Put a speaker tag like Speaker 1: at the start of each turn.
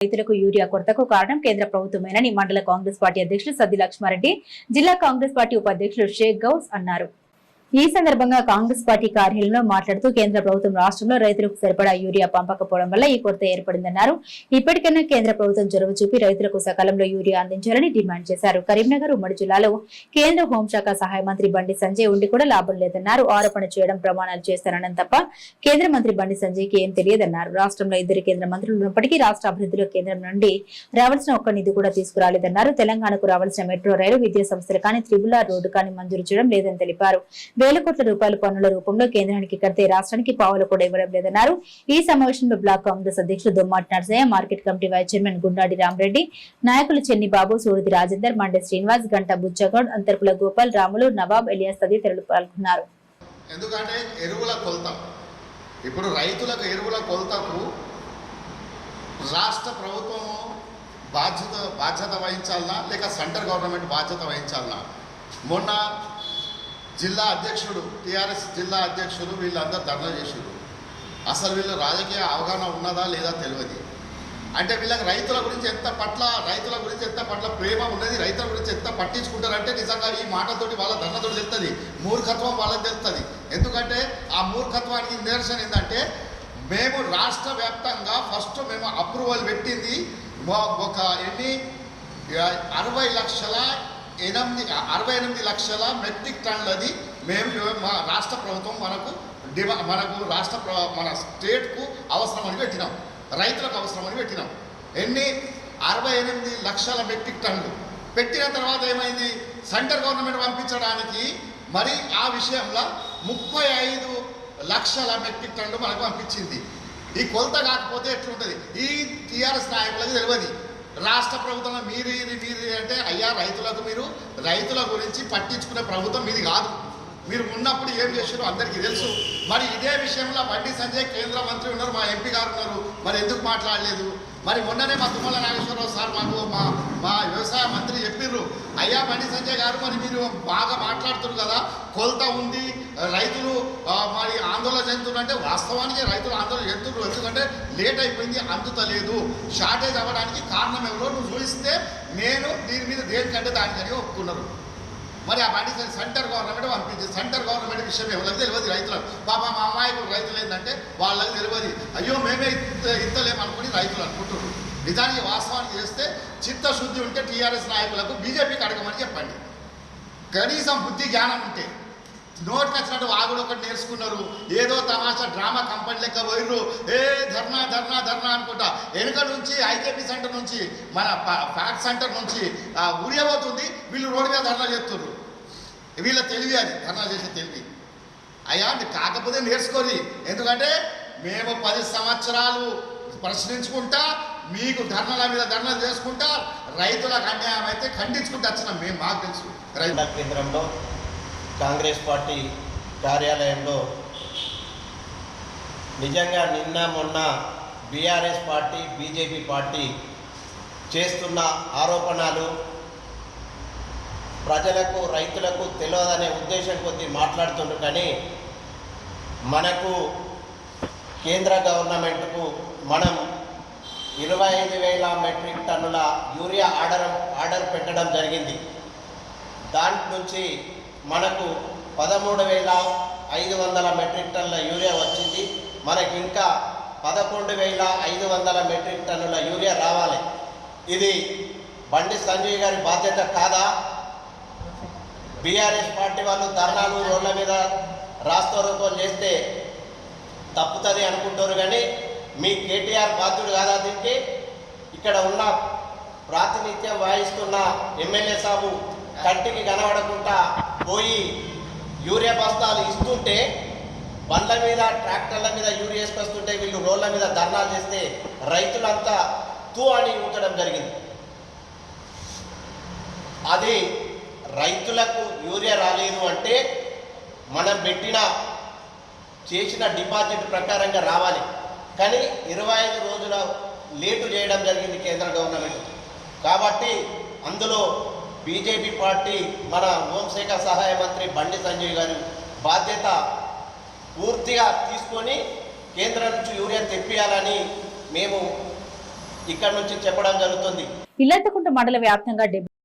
Speaker 1: రైతులకు యూరియా కొరతకు కారణం కేంద్ర ప్రభుత్వమేనని మండల కాంగ్రెస్ పార్టీ అధ్యక్షులు సద్ది లక్ష్మారెడ్డి జిల్లా కాంగ్రెస్ పార్టీ ఉపాధ్యక్షులు షేక్ గౌస్ అన్నారు. ఈ సందర్భంగా కాంగ్రెస్ పార్టీ కార్యాలయంలో మాట్లాడుతూ కేంద్ర ప్రభుత్వం రాష్ట్రంలో రైతులకు సరిపడా యూరియా పంపకపోవడం వల్ల ఈ కొరత ఏర్పడిందన్నారు. ఇప్పటికైనా కేంద్ర ప్రభుత్వం చొరవ చూపి రైతులకు సకాలంలో యూరియా అందించాలని డిమాండ్ చేశారు. కరీంనగర్ ఉమ్మడి జిల్లాలో కేంద్ర హోంశాఖ సహాయ మంత్రి బండి సంజయ్ ఉండి కూడా లాభం లేదన్నారు. ఆరోపణ చేయడం ప్రమాణాలు చేస్తానని తప్ప కేంద్ర మంత్రి బండి సంజయ్కి ఏం తెలియదన్నారు. రాష్ట్రంలో ఇద్దరు కేంద్ర మంత్రులు ఉన్నప్పటికీ రాష్ట్ర అభివృద్ధిలో కేంద్రం నుండి రావాల్సిన ఒక్క నిధి కూడా తీసుకురాలేదన్నారు. తెలంగాణకు రావాల్సిన మెట్రో రైలు విద్యా సంస్థలు కానీ త్రిబుల్ ఆర్ రోడ్డు కానీ మంజూరు చేయడం లేదని తెలిపారు. వేల కోట్ల రూపాయల పన్నుల రూపంలో కేంద్రానికి కడితే రాష్ట్రానికి పావులు కూడా ఇవ్వడం లేదన్నారు. ఈ సమావేశంలో బ్లాక్ కాంగ్రెస్ అధ్యక్షులు Dommati Narsaiah market committee vice chairman Gundadi Ramareddy నాయకులు చెన్నిబాబు సూడిది రాజేందర్ మండే శ్రీనివాస్ గంట బుచ్చగౌడ్ అంతర్పుల గోపాల్ రాములు నవాబ్ ఎలియాస్ తదితరులు పాల్గొన్నారు.
Speaker 2: ఎందుకంటే ఎరువుల కొలత. ఇప్పుడు రైతులకు ఎరువుల కొలతకు రాష్ట్ర ప్రభుత్వం బాధ్యత బాధ్యత వహించాలనా? లేక సెంట్రల్ గవర్నమెంట్ బాధ్యత వహించాలనా? మొన్న జిల్లా అధ్యక్షుడు టీఆర్ఎస్ జిల్లా అధ్యక్షుడు వీళ్ళందరూ ధర్నా చేసారు అసలు వీళ్ళు రాజకీయ అవగాహన ఉన్నదా లేదా తెలియదు. అంటే వీళ్ళకి రైతుల గురించి ఎంత పట్ల రైతుల గురించి ఎంత పట్ల ప్రేమ ఉన్నది రైతుల గురించి ఎంత పట్టించుకుంటారంటే నిజంగా ఈ మాటతోటి వాళ్ళ ధర్నతో తెలుస్తుంది మూర్ఖత్వం వాళ్ళకి తెలుస్తుంది ఎందుకంటే ఆ మూర్ఖత్వానికి నిదర్శనం ఏంటంటే మేము రాష్ట్ర వ్యాప్తంగా ఫస్ట్ మేము అప్రూవల్ పెట్టింది ఒక- ఎన్ని అరవై లక్షల ఎనిమిది అరవై ఎనిమిది లక్షల మెట్రిక్ టన్నులది మేము మా రాష్ట్ర ప్రభుత్వం మనకు డిమా మనకు రాష్ట్ర మన స్టేట్కు అవసరమని పెట్టినాం. రైతులకు అవసరమని పెట్టినాం. ఎన్ని? అరవై ఎనిమిది లక్షల మెట్రిక్ టన్లు. పెట్టిన తర్వాత ఏమైంది? సెంట్రల్ గవర్నమెంట్ పంపించడానికి మరి ఆ విషయంలో ముప్పై ఐదు లక్షల మెట్రిక్ టన్లు మనకు పంపించింది. ఈ కొలత కాకపోతే ఎట్లుంటుంది? ఈ టీఆర్ఎస్ నాయకులకు తెలియదు రాష్ట్ర ప్రభుత్వంలో మీరు ఇది మీరు అంటే అయ్యా రైతులకు మీరు రైతుల గురించి పట్టించుకునే ప్రభుత్వం మీది కాదు. మీరు ఉన్నప్పుడు ఏం చేశారు అందరికీ తెలుసు. మరి ఇదే విషయంలో బండి సంజయ్ కేంద్ర మంత్రి ఉన్నారు మా ఎంపీ గారు ఉన్నారు. మరి ఎందుకు మాట్లాడలేదు? మరి మొన్ననే మా తుమ్మల నాగేశ్వరరావు సార్ మాకు మా మా వ్యవసాయ మంత్రి చెప్పిర్రు. అయ్యా బండి సంజయ్ గారు మరి మీరు బాగా మాట్లాడుతున్నారు కదా కొలత ఉంది రైతులు మరి ఆందోళన చెందుతున్నారు అంటే వాస్తవానికి రైతులు ఆందోళన చెందుతున్నారు. ఎందుకంటే లేట్ అయిపోయింది అందుతలేదు షార్టేజ్ అవ్వడానికి కారణం ఎవరో నువ్వు చూపిస్తే నేను దీని మీద దేనికంటే దానికని ఒప్పుకున్నారు. మరి ఆ బండి సెంటర్ గవర్నమెంట్ పంపించింది. సెంటర్ గవర్నమెంట్ విషయం ఎవరికి తెలియదు రైతులకు. పాప మా అమ్మాయికు రైతులు ఏంటంటే వాళ్ళకి తెలియదు. అయ్యో మేమే ఇత్త- ఇత్తలేమనుకుని రైతులు అనుకుంటున్నారు. నిజానికి వాస్తవానికి చేస్తే చిత్తశుద్ధి ఉంటే టీఆర్ఎస్ నాయకులకు బీజేపీకి అడగమని చెప్పండి. కనీసం బుద్ధి జ్ఞానం ఉంటే. నోటికి వచ్చినట్టు వాగుడు ఒకటి నేర్చుకున్నారు. ఏదో తమాషా డ్రామా కంపెనీ లెక్క పోయిర్రు. ఏ ధర్నా ధర్నా ధర్నా అనుకుంటా. వెనుక నుంచి ఐకేపీ సెంటర్ నుంచి మన ఫ్యాక్ట్ సెంటర్ నుంచి ఆ, ఉరియబోతుంది వీళ్ళు రోడ్డు మీద ధర్నా చేస్తున్నారు. వీళ్ళ తెలివి అది ధర్నా చేసే తెలివి. అయ్యా కాకపోతే నేర్చుకోరి. ఎందుకంటే మేము పది సంవత్సరాలు ప్రశ్నించుకుంటా మీకు ధర్నాల మీద ధర్నాలు చేసుకుంటా రైతులకు అన్యాయం అయితే ఖండించుకుంటూ వచ్చినాం మేము మాకు తెలుసు. రైతు
Speaker 3: కేంద్రంలో కాంగ్రెస్ పార్టీ కార్యాలయంలో నిజంగా నిన్న మొన్న బీఆర్ఎస్ పార్టీ బీజేపీ పార్టీ చేస్తున్న ఆరోపణలు ప్రజలకు రైతులకు తెలియదనే ఉద్దేశం కొద్దీ మాట్లాడుతుండ్రు కానీ మనకు కేంద్ర గవర్నమెంట్కు మనం ఇరవై ఐదు వేల మెట్రిక్ టన్నుల యూరియా ఆర్డర్ ఆర్డర్ పెట్టడం జరిగింది. దాంట్ నుంచి మనకు పదమూడు వేల ఐదు వందల మెట్రిక్ టన్నుల యూరియా వచ్చింది. మనకి ఇంకా పదకొండు వేల ఐదు వందల మెట్రిక్ టన్నుల యూరియా రావాలి. ఇది బండి సంజయ్ గారి బాధ్యత కాదా? బీఆర్ఎస్ పార్టీ వాళ్ళు ధర్నాలు రోడ్ల మీద రాస్తారోకో చేస్తే తప్పుతుంది అనుకుంటారు కానీ మీ కేటీఆర్ బాధ్యుడు కాదా దీనికి? ఇక్కడ ఉన్న ప్రాతినిధ్యం వహిస్తున్న ఎమ్మెల్యే సాబు కంటికి కనబడకుండా పోయి యూరియా బస్తాలు ఇస్తుంటే బండ్ల మీద ట్రాక్టర్ల మీద యూరియా వేసుకొస్తుంటే వీళ్ళు రోడ్ల మీద ధర్నాలు చేస్తే రైతులంతా తూ అని ఉంచడం జరిగింది. అది రైతులకు యూరియా రాలేదు అంటే మనం పెట్టిన చేసిన డిపాజిట్ ప్రకారంగా రావాలి. కానీ ఇరవై ఐదు రోజుల లేటు చేయడం జరిగింది కేంద్ర గవర్నమెంట్. కాబట్టి అందులో బీజేపీ పార్టీ మన హోంశాఖ సహాయ మంత్రి బండి సంజయ్ గారు బాధ్యత పూర్తిగా తీసుకొని కేంద్రం నుంచి యూరియా తెప్పియాలని మేము ఇక్కడ నుంచి చెప్పడం జరుగుతుంది.
Speaker 1: ఇల్లంతకుంట మండల వ్యాప్తంగా